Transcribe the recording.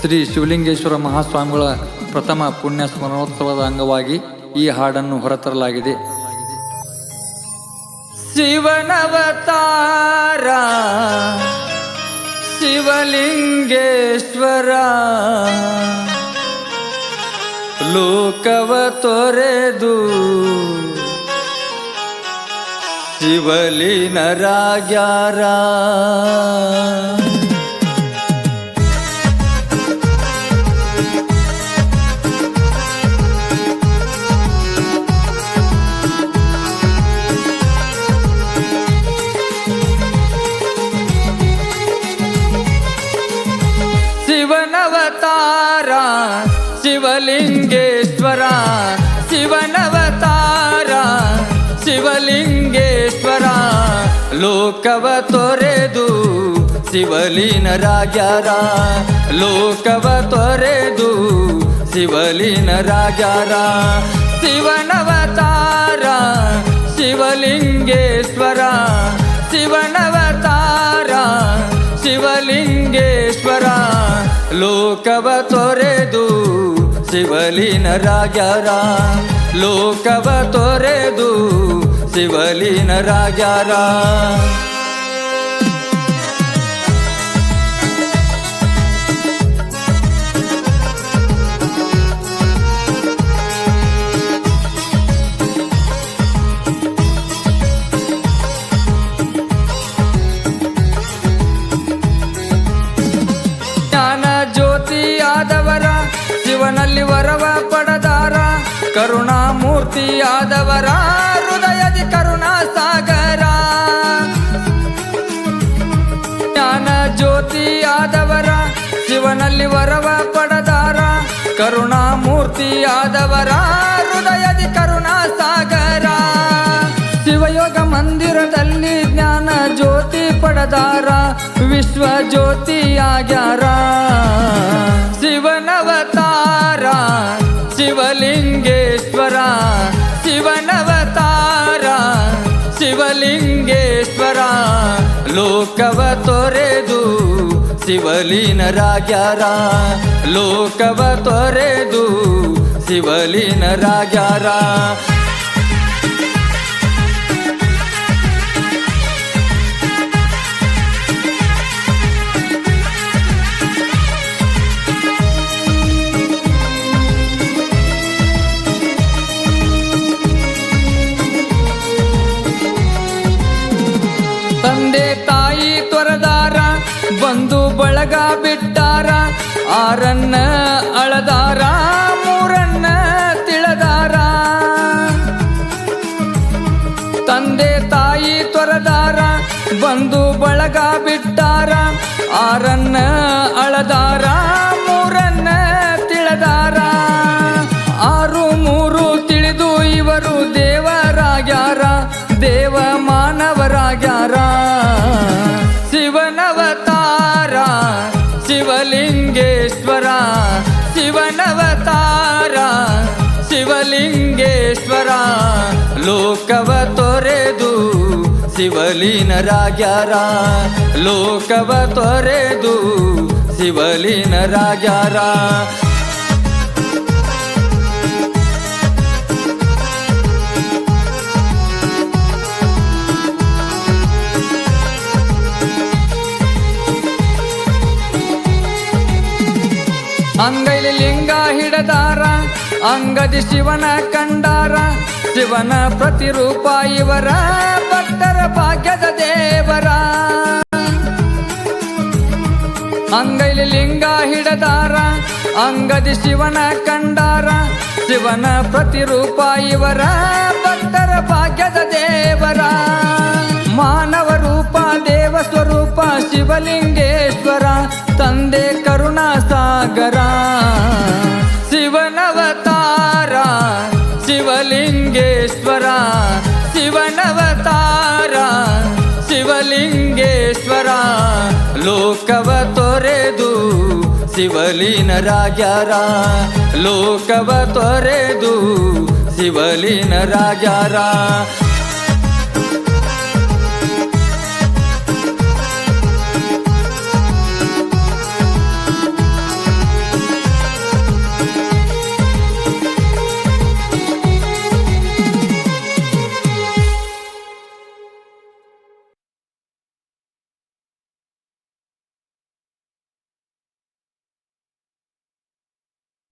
ಶ್ರೀ ಶಿವಲಿಂಗೇಶ್ವರ ಮಹಾಸ್ವಾಮಿಗಳ ಪ್ರಥಮ ಪುಣ್ಯ ಸ್ಮರಣೋತ್ಸವದ ಅಂಗವಾಗಿ ಈ ಹಾಡನ್ನು ಹೊರತರಲಾಗಿದೆ. ಶಿವನವತಾರ, ಶಿವಲಿಂಗೇಶ್ವರ, ಲೋಕವ ತೊರೆದು ಶಿವಲಿನರಾಗ್ಯಾರ ಶಿವಲಿಂಗೇಶ್ವರ, ಶಿವನವತಾರ, ಶಿವಲಿಂಗೇಶ್ವರ, ಲೋಕವ ತೊರೆದು ಶಿವಲಿನರಾಗ್ಯಾರ ಲೋಕವ ತೊರೆದು ಶಿವಲಿನರಾಗ್ಯಾರ ಶಿವನವತಾರ, ಶಿವಲಿಂಗೇಶ್ವರ ಶಿವನವತಾರ, ಶಿವಲಿಂಗೇಶ್ವರ, ಲೋಕವ ತೊರೆದು ಶಿವಲಿನರಾಗ್ಯಾರ ಲೋಕವ ತೊರೆದು ಶಿವಲಿನ ಜ್ಞಾನ ಶಿವನಲ್ಲಿ ವರವ ಪಡದಾರ. ಕರುಣಾಮೂರ್ತಿಯಾದವರ ಹೃದಯದಿ ಕರುಣಾ ಸಾಗರ ಜ್ಞಾನ ಜ್ಯೋತಿಯಾದವರ ಶಿವನಲ್ಲಿ ವರವ ಪಡದಾರ. ಕರುಣಾಮೂರ್ತಿಯಾದವರ ಹೃದಯದಿ ಕರುಣಾ ಸಾಗರ ಶಿವಯೋಗ ಮಂದಿರದಲ್ಲಿ ಜ್ಞಾನ ಜ್ಯೋತಿ ಪಡದಾರ. ವಿಶ್ವ ಜ್ಯೋತಿಯಾಗ್ಯಾರ ಶಿವನವತಾರ ಶಿವಲಿಂಗೇಶ್ವರ ಶಿವನವತಾರ ಶಿವಲಿಂಗೇಶ್ವರ ಲೋಕವ ತೊರೆದು ಶಿವಲಿನರಾಗ್ಯಾರ ಲೋಕವ ತೊರೆದು ಶಿವಲಿನರಾಗ್ಯಾರ ತಂದೆ ತಾಯಿ ತೊರೆದಾರ ಬಂದು ಬಳಗ ಬಿಟ್ಟಾರ, ಆರನ್ನ ಅಳದಾರ, ಮೂರನ್ನ ತಿಳದಾರ. ತಂದೆ ತಾಯಿ ತೊರೆದಾರ ಬಂದು ಬಳಗ ಬಿಟ್ಟಾರ, ಆರನ್ನ ಅಳದಾರ. ಶಿವಲಿಂಗೇಶ್ವರ ಶಿವನವತಾರ ಶಿವಲಿಂಗೇಶ್ವರ ಲೋಕವ ತೊರೆದು ಶಿವಲಿನರಾಗ್ಯಾರ ಲೋಕವ ತೊರೆದು ಶಿವಲಿನರಾಗ್ಯಾರ ಅಂಗೈಲಿ ಲಿಂಗ ಹಿಡದಾರ, ಅಂಗದಿ ಶಿವನ ಕಂಡಾರ, ಶಿವನ ಪ್ರತಿರೂಪ ಇವರ, ಭಕ್ತರ ಭಾಗ್ಯದ ದೇವರ. ಅಂಗೈಲಿ ಲಿಂಗ ಹಿಡದಾರ, ಅಂಗದಿ ಶಿವನ ಕಂಡಾರ, ಶಿವನ ಪ್ರತಿರೂಪ ಇವರ, ಭಕ್ತರ ಭಾಗ್ಯದ ದೇವರ. ಮಾನವ ರೂಪ, ದೇವ ಸ್ವರೂಪ, ಶಿವಲಿಂಗೇಶ್ವರ. ಶಿವನವತಾರ ಶಿವಲಿಂಗೇಶ್ವರ ಲೋಕವ ತೊರೆದು ಶಿವಲಿನರಾಗ್ಯಾರ ಲೋಕವ ತೊರೆದು ಶಿವಲಿನರಾಗ್ಯಾರ